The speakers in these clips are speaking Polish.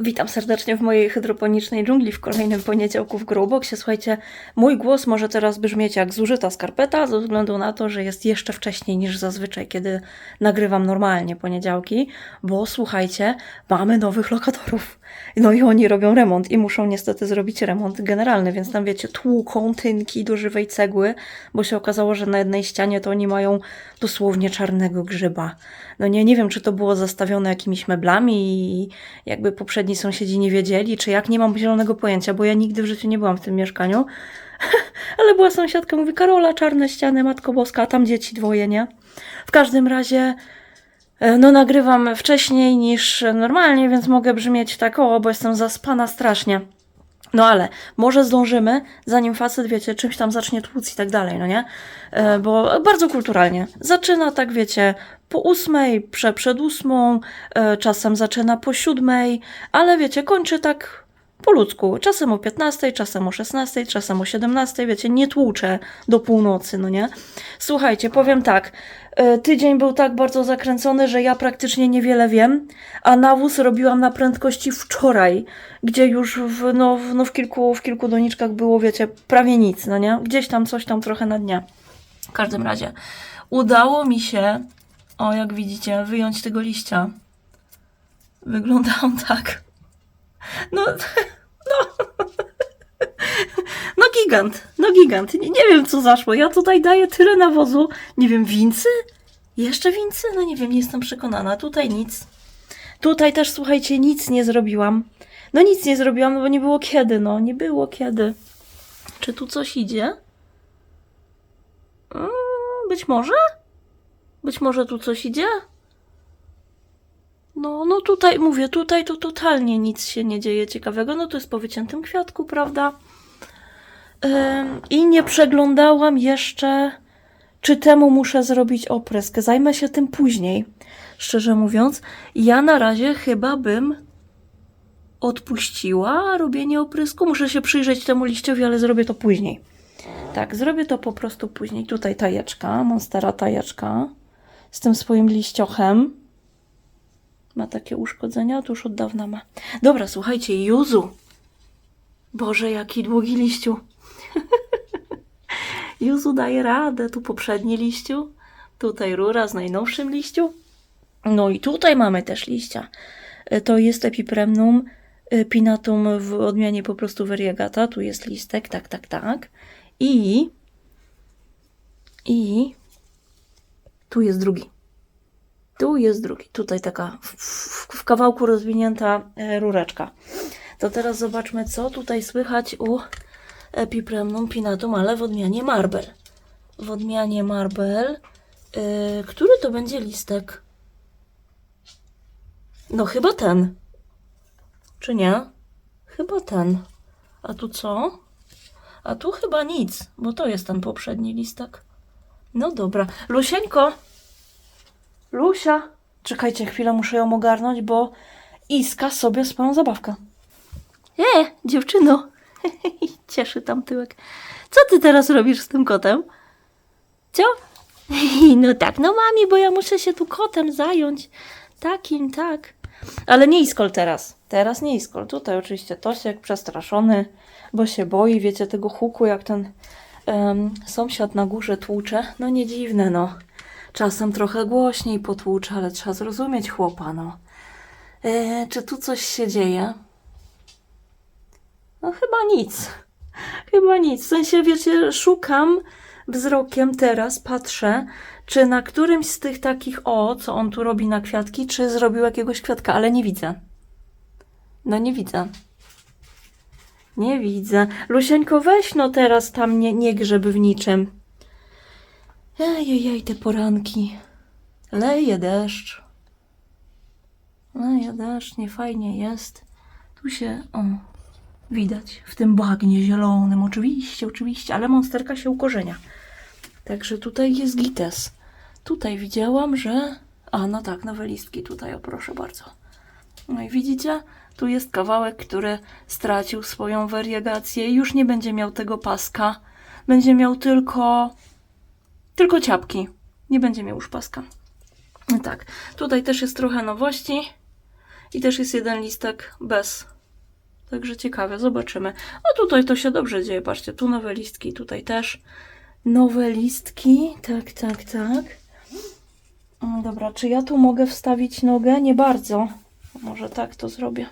Witam serdecznie w mojej hydroponicznej dżungli w kolejnym poniedziałku w Growboxie. Słuchajcie, mój głos może teraz brzmieć jak zużyta skarpeta, ze względu na to, że jest jeszcze wcześniej niż zazwyczaj, kiedy nagrywam normalnie poniedziałki, bo słuchajcie, mamy nowych lokatorów. No i oni robią remont i muszą niestety zrobić remont generalny, więc tam wiecie, tłuką tynki do żywej cegły, bo się okazało, że na jednej ścianie to oni mają dosłownie czarnego grzyba. No nie, nie wiem, czy to było zastawione jakimiś meblami i jakby poprzedni sąsiedzi nie wiedzieli, czy jak, nie mam zielonego pojęcia, bo ja nigdy w życiu nie byłam w tym mieszkaniu. Ale była sąsiadka, mówi, Karola, czarne ściany, Matko Boska, a tam dzieci dwoje, nie? W każdym razie, e, no nagrywam wcześniej niż normalnie, więc mogę brzmieć tak, o, bo jestem zaspana strasznie. No ale może zdążymy, zanim facet, wiecie, czymś tam zacznie tłuc i tak dalej, no nie? E, bo bardzo kulturalnie. Zaczyna tak, wiecie, po ósmej, prze, przed ósmą, e, czasem zaczyna po siódmej, ale wiecie, kończy tak po ludzku. Czasem o 15, czasem o 16, czasem o 17, wiecie, nie tłuczę do północy, no nie? Słuchajcie, powiem tak, e, tydzień był tak bardzo zakręcony, że ja praktycznie niewiele wiem, a nawóz robiłam na prędkości wczoraj, gdzie już w, no, w, no, w, kilku, w kilku doniczkach było, wiecie, prawie nic, no nie? Gdzieś tam coś tam trochę na dnie. W każdym razie udało mi się, o jak widzicie, wyjąć tego liścia. Wygląda on tak. No, no. No gigant, no gigant. Nie, nie wiem co zaszło. Ja tutaj daję tyle nawozu. Nie wiem, wincy? Jeszcze wincy? No nie wiem, nie jestem przekonana. Tutaj nic. Tutaj też, słuchajcie, nic nie zrobiłam. No nic nie zrobiłam, no bo nie było kiedy, no. Nie było kiedy. Czy tu coś idzie? Mm, Być może? Być może tu coś idzie? No, no tutaj, mówię, tutaj to totalnie nic się nie dzieje ciekawego. No to jest po wyciętym kwiatku, prawda? Ym, I nie przeglądałam jeszcze, czy temu muszę zrobić oprysk. Zajmę się tym później. Szczerze mówiąc, ja na razie chyba bym odpuściła robienie oprysku. Muszę się przyjrzeć temu liściowi, ale zrobię to później. Tak, zrobię to po prostu później. Tutaj tajeczka, monstera tajeczka z tym swoim liściochem. Ma takie uszkodzenia? To już od dawna ma. Dobra, słuchajcie, Juzu. Boże, jaki długi liściu. Juzu daje radę. Tu poprzedni liściu. Tutaj rura z najnowszym liściu. No i tutaj mamy też liścia. E, To jest epipremnum e, pinatum w odmianie po prostu variegata. Tu jest listek, tak, tak, tak. I i tu jest drugi. Tu jest drugi. Tutaj taka w, w, w kawałku rozwinięta e, rureczka. To teraz zobaczmy, co tutaj słychać u Epipremnum pinatum, ale w odmianie Marble. W odmianie Marble. e, który to będzie listek? No chyba ten. Czy nie? Chyba ten. A tu co? A tu chyba nic, bo to jest ten poprzedni listek. No dobra. Lusieńko! Lusia! Czekajcie chwilę, muszę ją ogarnąć, bo Iska sobie swoją zabawkę. E, dziewczyno! Cieszy tam tyłek. Co ty teraz robisz z tym kotem? Co? No tak, no mami, bo ja muszę się tu kotem zająć. Takim, tak. Ale nie Iskol teraz. Teraz nie Iskol. Tutaj oczywiście Tosiek przestraszony, bo się boi, wiecie, tego huku, jak ten em, sąsiad na górze tłucze. No nie dziwne, no. Czasem trochę głośniej potłucze, ale trzeba zrozumieć chłopa, no. E, czy tu coś się dzieje? No chyba nic. Chyba nic. W sensie, wiecie, szukam wzrokiem teraz, patrzę, czy na którymś z tych takich, o, co on tu robi na kwiatki, czy zrobił jakiegoś kwiatka, ale nie widzę. No nie widzę. Nie widzę. Lusieńko, weź no teraz tam nie, nie grzeb w niczym. Ejejej, te poranki. Leje deszcz. Leje deszcz, nie fajnie jest. Tu się, o, widać w tym bagnie zielonym. Oczywiście, oczywiście, ale monsterka się ukorzenia. Także tutaj jest gites. Tutaj widziałam, że... A, no tak, nowe listki tutaj, o proszę bardzo. No i widzicie, tu jest kawałek, który stracił swoją wariegację. Już nie będzie miał tego paska. Będzie miał tylko... Tylko ciapki. Nie będzie miał już paska. No tak, tutaj też jest trochę nowości. I też jest jeden listek bez. Także ciekawe, zobaczymy. A tutaj to się dobrze dzieje, patrzcie, tu nowe listki, tutaj też nowe listki. Tak, tak, tak. Dobra, czy ja tu mogę wstawić nogę? Nie bardzo. Może tak to zrobię.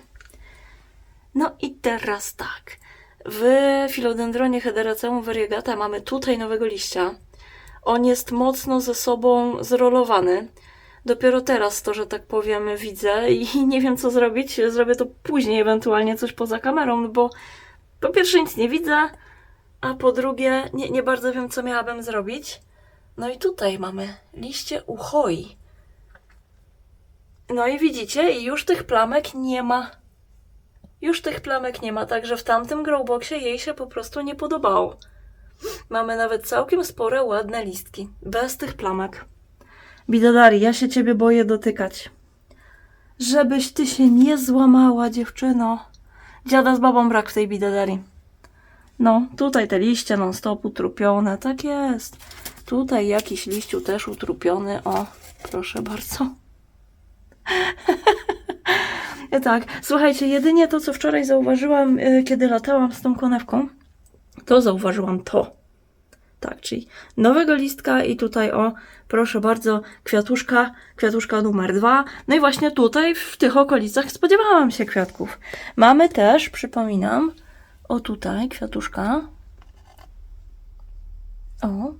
No i teraz tak. W Philodendronie Hederaceum variegata mamy tutaj nowego liścia. On jest mocno ze sobą zrolowany. Dopiero teraz to, że tak powiem, widzę i nie wiem co zrobić. Zrobię to później, ewentualnie coś poza kamerą, no bo po pierwsze nic nie widzę, a po drugie nie, nie bardzo wiem, co miałabym zrobić. No i tutaj mamy liście uchoi. No i widzicie, i już tych plamek nie ma. Już tych plamek nie ma, także w tamtym growboxie jej się po prostu nie podobało. Mamy nawet całkiem spore, ładne listki, bez tych plamek. Bidadari, ja się ciebie boję dotykać. Żebyś ty się nie złamała, dziewczyno. Dziada z babą brak w tej bidadari. No, tutaj te liście non stop utrupione, tak jest. Tutaj jakiś liściu też utrupiony, o, proszę bardzo. tak, słuchajcie, jedynie to, co wczoraj zauważyłam, y, kiedy latałam z tą konewką, to zauważyłam to. Tak, czyli nowego listka i tutaj o, proszę bardzo, kwiatuszka, kwiatuszka numer dwa. No i właśnie tutaj, w tych okolicach spodziewałam się kwiatków. Mamy też, przypominam, o tutaj kwiatuszka. O,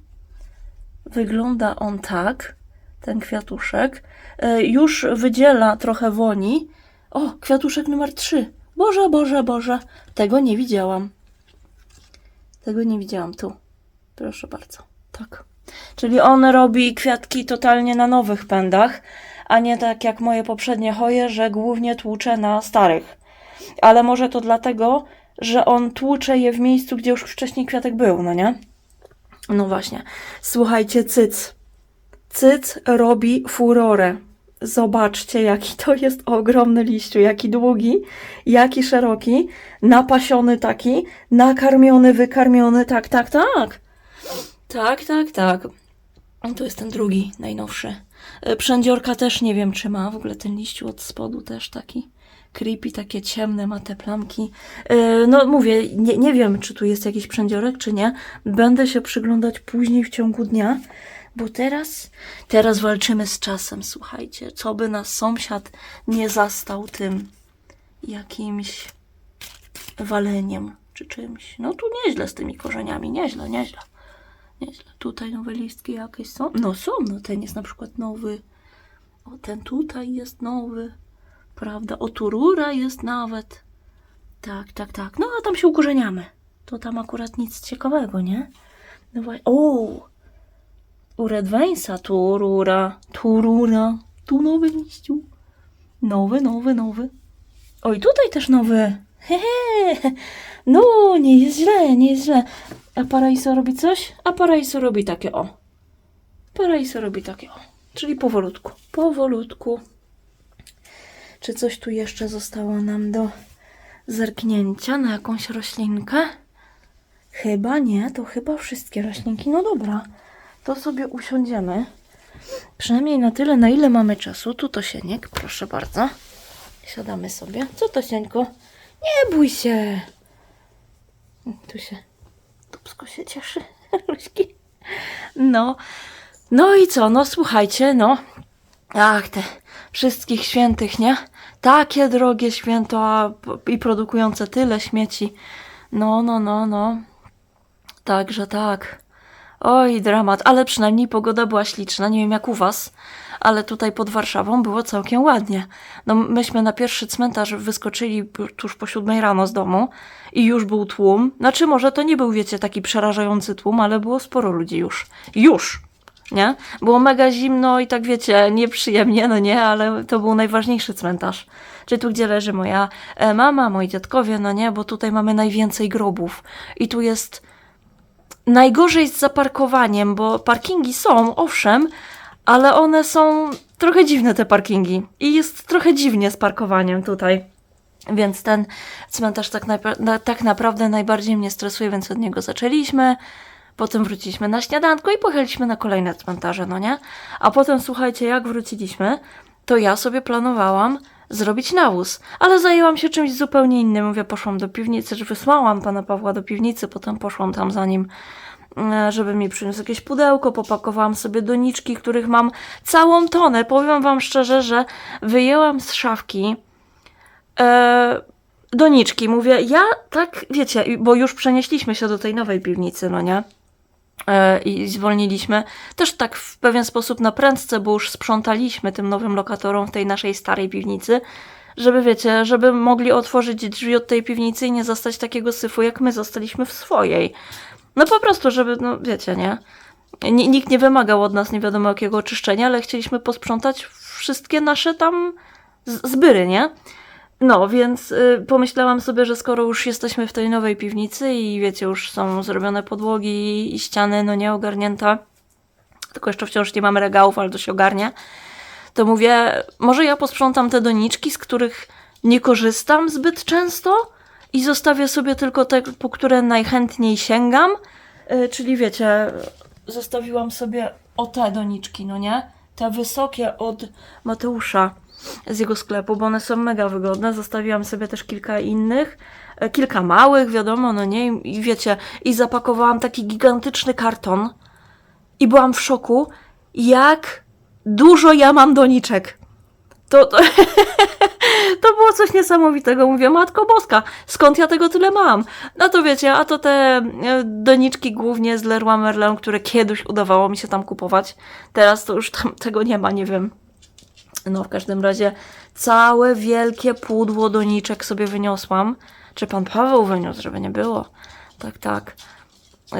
wygląda on tak, ten kwiatuszek. E, Już wydziela trochę woni. O, kwiatuszek numer trzy. Boże, Boże, Boże, tego nie widziałam. Tego nie widziałam tu. Proszę bardzo. Tak. Czyli on robi kwiatki totalnie na nowych pędach, a nie tak jak moje poprzednie hoje, że głównie tłucze na starych. Ale może to dlatego, że on tłucze je w miejscu, gdzie już wcześniej kwiatek był, no nie? No właśnie. Słuchajcie, cyc. Cyc robi furorę. Zobaczcie, jaki to jest ogromny liściu, jaki długi, jaki szeroki, napasiony taki, nakarmiony, wykarmiony, tak, tak, tak. Tak, tak, tak. To jest ten drugi, najnowszy. E, Przędziorka też nie wiem, czy ma. W ogóle ten liściu od spodu też taki creepy, takie ciemne, ma te plamki. E, No mówię, nie, nie wiem, czy tu jest jakiś przędziorek, czy nie. Będę się przyglądać później w ciągu dnia, bo teraz, teraz walczymy z czasem, słuchajcie. Co by nas sąsiad nie zastał tym jakimś waleniem, czy czymś. No tu nieźle z tymi korzeniami, nieźle, nieźle. Nieźle. Tutaj nowe listki jakieś są. No są, no ten jest na przykład nowy. O, ten tutaj jest nowy. Prawda? O, turura jest nawet. Tak, tak, tak. No, a tam się ukorzeniamy. To tam akurat nic ciekawego, nie? No właśnie. O! U Redwejsa turura, turura. Tu nowy liściu. Nowy, nowy, nowy. Oj, tutaj też nowy. Hehe. No, nie jest źle, nie jest źle. A Paraiso robi coś? A Paraiso robi takie o. Paraiso robi takie o. Czyli powolutku, powolutku. Czy coś tu jeszcze zostało nam do zerknięcia na jakąś roślinkę? Chyba nie, to chyba wszystkie roślinki. No dobra, to sobie usiądziemy. Przynajmniej na tyle, na ile mamy czasu. Tu to sieniek, proszę bardzo. Siadamy sobie. Co to sieńko? Nie bój się. Tu się Dubsko się cieszy. Ruśki. No. No i co? No słuchajcie, no. Ach, te wszystkich świętych, nie? Takie drogie święto a, i produkujące tyle śmieci. No, no, no, no. Także tak. Oj, dramat, ale przynajmniej pogoda była śliczna. Nie wiem jak u was, ale tutaj pod Warszawą było całkiem ładnie. No, myśmy na pierwszy cmentarz wyskoczyli tuż po siódmej rano z domu i już był tłum. Znaczy, może to nie był, wiecie, taki przerażający tłum, ale było sporo ludzi już. Już! Nie? Było mega zimno i tak wiecie, nieprzyjemnie, no nie, ale to był najważniejszy cmentarz. Czyli tu, gdzie leży moja e, mama, moi dziadkowie, no nie, bo tutaj mamy najwięcej grobów. I tu jest Najgorzej z zaparkowaniem, bo parkingi są, owszem, ale one są trochę dziwne, te parkingi. I jest trochę dziwnie z parkowaniem tutaj. Więc ten cmentarz tak, najpra- na, tak naprawdę najbardziej mnie stresuje, więc od niego zaczęliśmy. Potem wróciliśmy na śniadanko i pojechaliśmy na kolejne cmentarze, no nie? A potem słuchajcie, jak wróciliśmy, to ja sobie planowałam zrobić nawóz. Ale zajęłam się czymś zupełnie innym. Mówię, poszłam do piwnicy, że wysłałam pana Pawła do piwnicy, potem poszłam tam za nim, e, żeby mi przyniósł jakieś pudełko, popakowałam sobie doniczki, których mam całą tonę. Powiem wam szczerze, że wyjęłam z szafki e, doniczki. Mówię, ja tak, wiecie, bo już przenieśliśmy się do tej nowej piwnicy, no nie? E, I zwolniliśmy. Też tak w pewien sposób na prędce, bo już sprzątaliśmy tym nowym lokatorom w tej naszej starej piwnicy, żeby wiecie, żeby mogli otworzyć drzwi od tej piwnicy i nie zastać takiego syfu, jak my zostaliśmy w swojej. No po prostu, żeby, no wiecie, nie? Ni- Nikt nie wymagał od nas nie wiadomo jakiego oczyszczenia, ale chcieliśmy posprzątać wszystkie nasze tam zbyry, nie? No, więc y, pomyślałam sobie, że skoro już jesteśmy w tej nowej piwnicy i wiecie, już są zrobione podłogi i ściany, no nie ogarnięte, tylko jeszcze wciąż nie mamy regałów, ale to się ogarnie, to mówię, może ja posprzątam te doniczki, z których nie korzystam zbyt często i zostawię sobie tylko te, po które najchętniej sięgam, y, czyli wiecie, zostawiłam sobie o te doniczki, no nie? Te wysokie od Mateusza z jego sklepu, bo one są mega wygodne. Zostawiłam sobie też kilka innych, e, kilka małych, wiadomo, no nie, I- wiecie, i zapakowałam taki gigantyczny karton i byłam w szoku, jak dużo ja mam doniczek. To, to, to było coś niesamowitego. Mówię, Matko Boska, skąd ja tego tyle mam? No to wiecie, a to te e, doniczki głównie z Leroy Merlin, które kiedyś udawało mi się tam kupować. Teraz to już tam tego nie ma, nie wiem. No, w każdym razie całe wielkie pudło doniczek sobie wyniosłam. Czy pan Paweł wyniósł, żeby nie było? Tak, tak.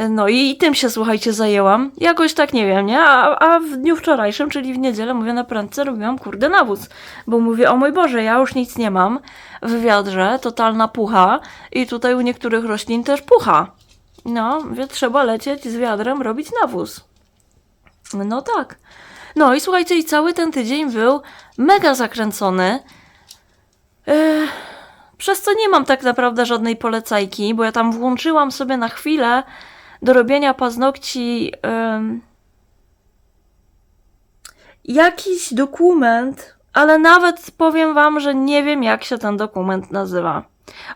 No i, tym się, słuchajcie, zajęłam. Jakoś tak nie wiem, nie? A, a w dniu wczorajszym, czyli w niedzielę, mówię na prędce, robiłam kurde nawóz. Bo mówię, o mój Boże, ja już nic nie mam w wiadrze, totalna pucha. I tutaj u niektórych roślin też pucha. No, mówię, trzeba lecieć z wiadrem, robić nawóz. No tak. No i słuchajcie, i cały ten tydzień był mega zakręcony. Przez co nie mam tak naprawdę żadnej polecajki, bo ja tam włączyłam sobie na chwilę do robienia paznokci jakiś dokument, ale nawet powiem wam, że nie wiem jak się ten dokument nazywa.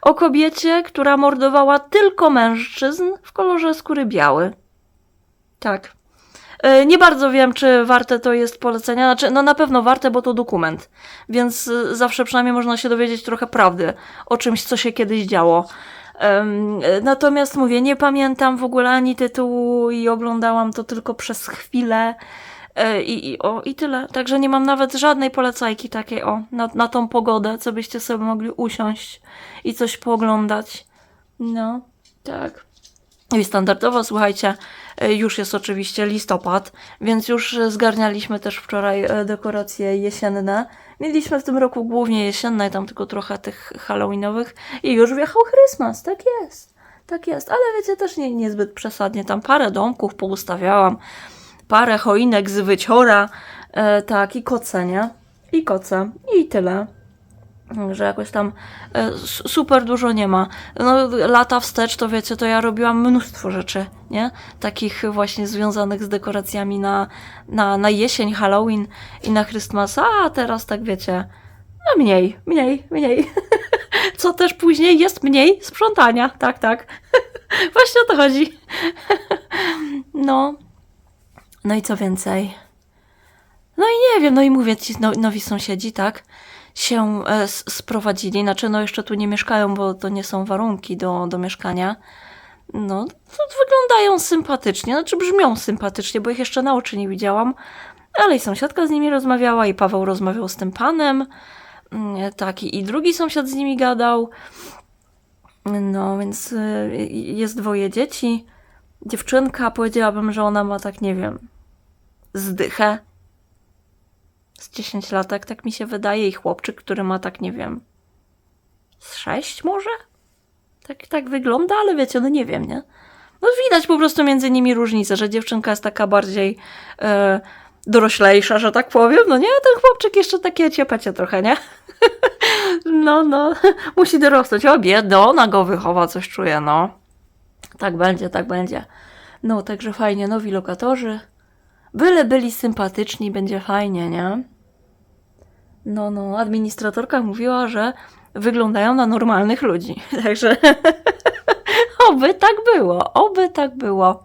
O kobiecie, która mordowała tylko mężczyzn w kolorze skóry biały. Tak. E, Nie bardzo wiem, czy warte to jest polecenia. Znaczy, no na pewno warte, bo to dokument. Więc y, zawsze przynajmniej można się dowiedzieć trochę prawdy o czymś, co się kiedyś działo. E, Natomiast mówię, nie pamiętam w ogóle ani tytułu i oglądałam to tylko przez chwilę. E, I, i, o, I tyle. Także nie mam nawet żadnej polecajki takiej o, na, na tą pogodę, co byście sobie mogli usiąść i coś pooglądać. No, tak. I standardowo, słuchajcie, e, już jest oczywiście listopad, więc już e, zgarnialiśmy też wczoraj e, dekoracje jesienne. Mieliśmy w tym roku głównie jesienne, tam tylko trochę tych halloweenowych i już wjechał Christmas, tak jest. Tak jest, ale wiecie, też nie, niezbyt przesadnie. Tam parę domków poustawiałam, parę choinek z wyciora, e, tak, i koce, nie? I koce, i tyle. Że jakoś tam e, super dużo nie ma. No, lata wstecz, to wiecie, to ja robiłam mnóstwo rzeczy, nie? Takich właśnie związanych z dekoracjami na, na, na jesień, Halloween i na Christmas, a teraz tak wiecie, no mniej, mniej, mniej. Co też później jest mniej sprzątania, tak, tak. Właśnie o to chodzi. No. No i co więcej? No i nie wiem, no i mówię ci, no, nowi sąsiedzi, tak, się e, sprowadzili, znaczy no jeszcze tu nie mieszkają, bo to nie są warunki do, do mieszkania. No, wyglądają sympatycznie, znaczy brzmią sympatycznie, bo ich jeszcze na oczy nie widziałam, ale i sąsiadka z nimi rozmawiała i Paweł rozmawiał z tym panem, Mm, tak, i drugi sąsiad z nimi gadał. No, więc y, jest dwoje dzieci. Dziewczynka, powiedziałabym, że ona ma tak, nie wiem, zdychę z 10 latek, tak mi się wydaje, i chłopczyk, który ma tak, nie wiem, z 6 może? Tak, tak wygląda, ale wiecie, no nie wiem, nie? No widać po prostu między nimi różnicę, że dziewczynka jest taka bardziej e, doroślejsza, że tak powiem, no nie? A ten chłopczyk jeszcze takie ciepecie trochę, nie? No, no, musi dorosnąć. O, biedny, ona go wychowa, coś czuje, no. Tak będzie, tak będzie. No, także fajnie, nowi lokatorzy. Byle byli sympatyczni, będzie fajnie, nie? No, no, administratorka mówiła, że wyglądają na normalnych ludzi. Także oby tak było, oby tak było.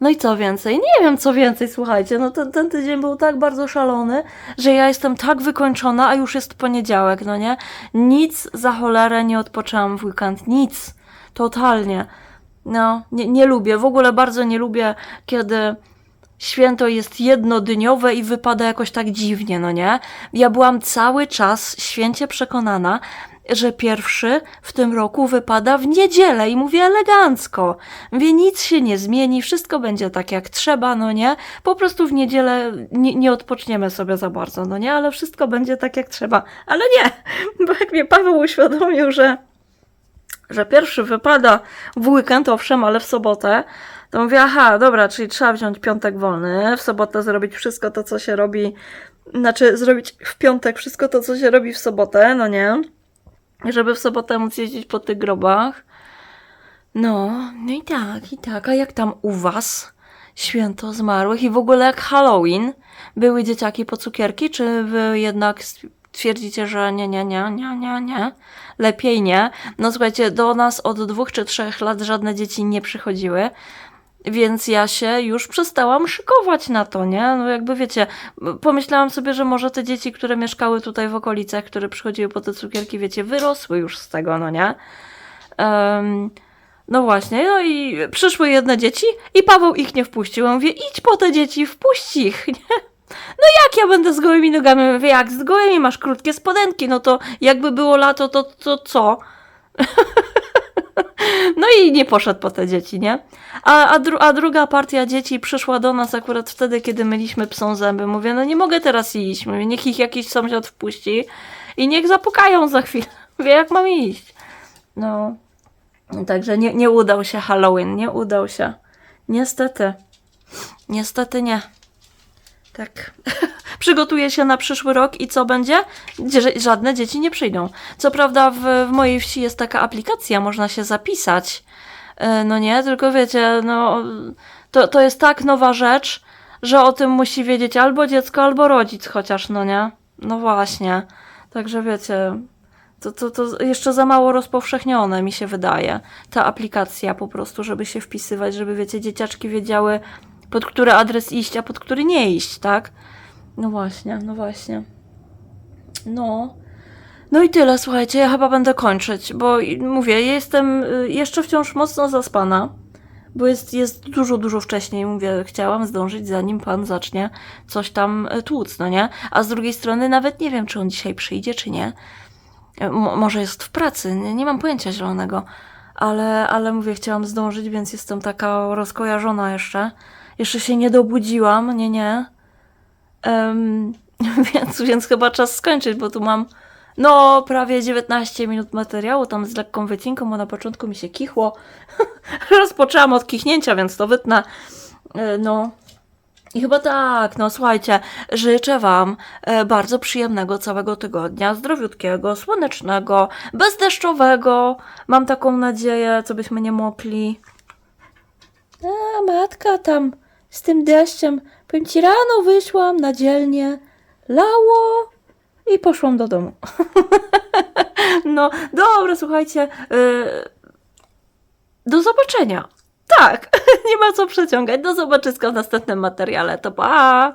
No i co więcej? Nie wiem, co więcej, słuchajcie. No ten, ten tydzień był tak bardzo szalony, że ja jestem tak wykończona, a już jest poniedziałek, no nie? Nic za cholerę nie odpoczęłam w weekend. Nic. Totalnie. No, nie, nie lubię. W ogóle bardzo nie lubię, kiedy święto jest jednodniowe i wypada jakoś tak dziwnie, no nie? Ja byłam cały czas święcie przekonana, że pierwszy w tym roku wypada w niedzielę i mówię elegancko. Mówię, nic się nie zmieni, wszystko będzie tak jak trzeba, no nie? Po prostu w niedzielę nie, nie odpoczniemy sobie za bardzo, no nie? Ale wszystko będzie tak jak trzeba. Ale nie, bo jak mnie Paweł uświadomił, że że pierwszy wypada w weekend, owszem, ale w sobotę, to mówię, aha, dobra, czyli trzeba wziąć piątek wolny, w sobotę zrobić wszystko to, co się robi, znaczy zrobić w piątek wszystko to, co się robi w sobotę, no nie? Żeby w sobotę móc jeździć po tych grobach. No, no i tak, i tak. A jak tam u was? Święto zmarłych i w ogóle jak Halloween? Były dzieciaki po cukierki, czy wy jednak twierdzicie, że nie, nie, nie, nie, nie, nie? Lepiej nie. No słuchajcie, do nas od dwóch czy trzech lat żadne dzieci nie przychodziły. Więc ja się już przestałam szykować na to, nie? No jakby wiecie, pomyślałam sobie, że może te dzieci, które mieszkały tutaj w okolicach, które przychodziły po te cukierki, wiecie, wyrosły już z tego, no nie? Em, no właśnie, no i przyszły jedne dzieci i Paweł ich nie wpuścił. On mówię, idź po te dzieci, wpuść ich, nie? No jak ja będę z gołymi nogami? Mówię, jak z gołymi masz krótkie spodenki, no to jakby było lato, to, to co? No i nie poszedł po te dzieci, nie? A, a, dru a druga partia dzieci przyszła do nas akurat wtedy, kiedy myliśmy psą zęby. Mówię, no nie mogę teraz iść. Mówię, niech ich jakiś sąsiad wpuści i niech zapukają za chwilę. Mówię, jak mam iść? No, także nie, nie udał się Halloween, nie udał się. Niestety. Niestety nie. Tak. Przygotuję się na przyszły rok i co będzie? Żadne dzieci nie przyjdą. Co prawda w, w mojej wsi jest taka aplikacja, można się zapisać. E, No nie, tylko wiecie, no to, to jest tak nowa rzecz, że o tym musi wiedzieć albo dziecko, albo rodzic chociaż, no nie? No właśnie. Także wiecie, to, to, to jeszcze za mało rozpowszechnione mi się wydaje. Ta aplikacja po prostu, żeby się wpisywać, żeby wiecie, dzieciaczki wiedziały, pod który adres iść, a pod który nie iść, tak? No właśnie, no właśnie. No. No i tyle, słuchajcie, ja chyba będę kończyć, bo mówię, jestem y, jeszcze wciąż mocno zaspana, bo jest, jest dużo, dużo wcześniej, mówię, chciałam zdążyć, zanim pan zacznie coś tam y, tłuc, no nie? A z drugiej strony nawet nie wiem, czy on dzisiaj przyjdzie, czy nie. Y, Mo- może jest w pracy, nie, nie mam pojęcia zielonego, ale, ale mówię, chciałam zdążyć, więc jestem taka rozkojarzona jeszcze. Jeszcze się nie dobudziłam, nie, nie. Em, więc, więc chyba czas skończyć, bo tu mam no prawie 19 minut materiału, tam z lekką wycinką, bo na początku mi się kichło. Rozpoczęłam od kichnięcia, więc to wytnę. E, No. I chyba tak, no słuchajcie, życzę Wam e, bardzo przyjemnego całego tygodnia, zdrowiutkiego, słonecznego, bezdeszczowego. Mam taką nadzieję, co byśmy nie mokli. A matka tam z tym deszczem. Powiem ci, rano wyszłam na dzielnię, lało i poszłam do domu. no, dobra, słuchajcie. y, do zobaczenia. Tak, nie ma co przeciągać. Do zobaczyska w następnym materiale. To pa!